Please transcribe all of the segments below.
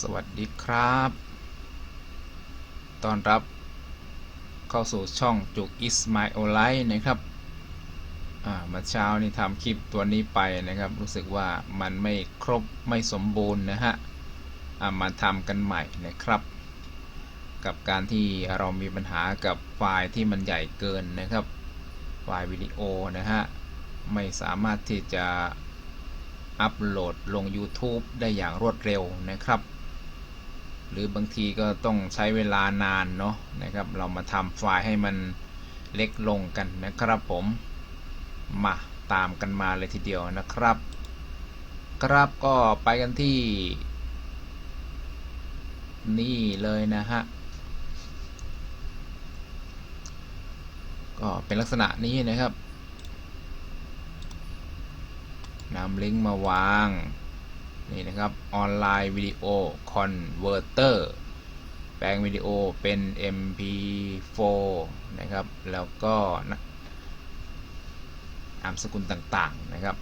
สวัสดีครับ ตอนรับเข้าสู่ช่องจุกอิสมาโอไลนะครับอ่าเมื่อเช้านี่ทำคลิปตัวนี้ไปนะครับ รู้สึกว่ามันไม่ครบไม่สมบูรณ์นะฮะมาทำกันใหม่นะครับ กับการที่เรามีปัญหากับไฟล์ที่มันใหญ่เกินนะครับ ไฟล์วิดีโอนะฮะ ไม่สามารถที่จะอัปโหลดลง YouTube ได้อย่างรวดเร็วนะครับ หรือบางทีก็ต้องใช้เวลานานเนาะนะครับ เรามาทำไฟล์ให้มันเล็กลงกันนะครับผมมาตามกันมาเลยทีเดียวนะครับ ครับก็ไปกันที่ นี่เลยนะฮะก็เป็นลักษณะนี้นะครับนำลิงก์มาวาง นี่นะครับออนไลน์วิดีโอคอนเวอร์เตอร์แปลงวิดีโอเป็น MP4 นะครับ แล้วก็นะามสกุลต่างๆนะครับ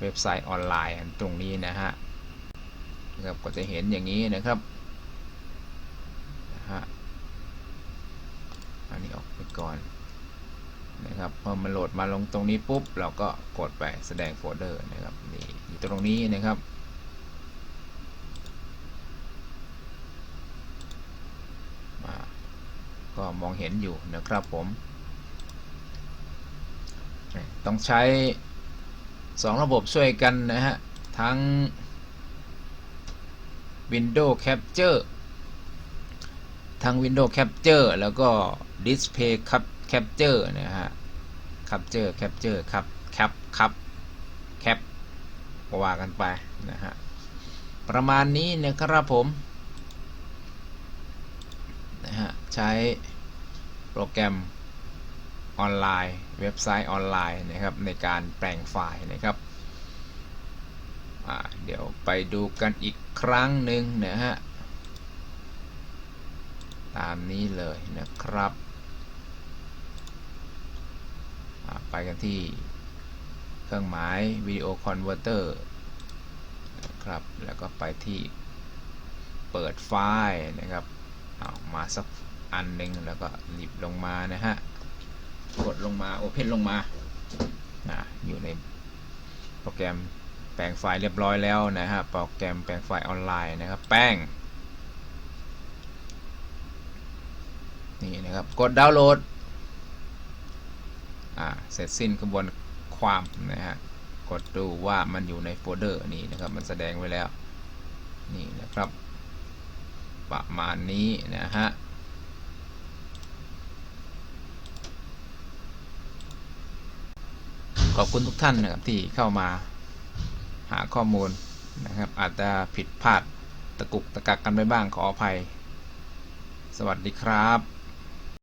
เว็บไซต์ออนไลน์ตรงนี้นะฮะนะครับก็จะเห็นอย่างนี้นะครับนะฮะอันนี้ออกไปก่อนนะครับพอมันโหลดมาลงตรงนี้ปุ๊บ เราก็กดไปแสดงโฟลเดอร์นะครับนี่อยู่ตรงนี้นะครับมา ก็มองเห็นอยู่นะครับผมต้องใช้ 2 ระบบช่วยกันนะฮะ ทั้ง Windows Capture ทั้ง Windows Capture แล้วก็ Display Cap- Capture นะฮะ Capture Capture ครับแคปครับแคปก็ว่ากันไปนะฮะ ประมาณนี้นะครับผมนะฮะ ใช้โปรแกรมออนไลน์ เว็บไซต์ออนไลน์นะครับในการแปลงไฟล์นะครับเดี๋ยวไปดูกันอีกครั้งหนึ่งนะฮะตามนี้เลยนะครับ ไปกันที่เครื่องหมายวิดีโอคอนเวอร์เตอร์นะครับ แล้วก็ไปที่เปิดไฟล์นะครับเอามาสัก อันหนึ่งแล้วก็หยิบลงมานะฮะ กดลงมา Open ลงมาอ่าอยู่ในโปรแกรมแปลงไฟล์เรียบร้อยแล้วนะฮะ โปรแกรมแปลงไฟล์ออนไลน์นะครับ แป้ง นี่นะครับ กดดาวน์โหลด อ่า เสร็จสิ้นกระบวนความนะฮะ กดดูว่ามันอยู่ในโฟลเดอร์นี่นะครับ มันแสดงไว้แล้ว นี่นะครับ ประมาณนี้นะฮะ ขอบคุณทุกท่านนะครับที่เข้ามาหาข้อมูลนะครับ อาจจะผิดพลาดตะกุกตะกักกันไปบ้างขออภัย สวัสดีครับ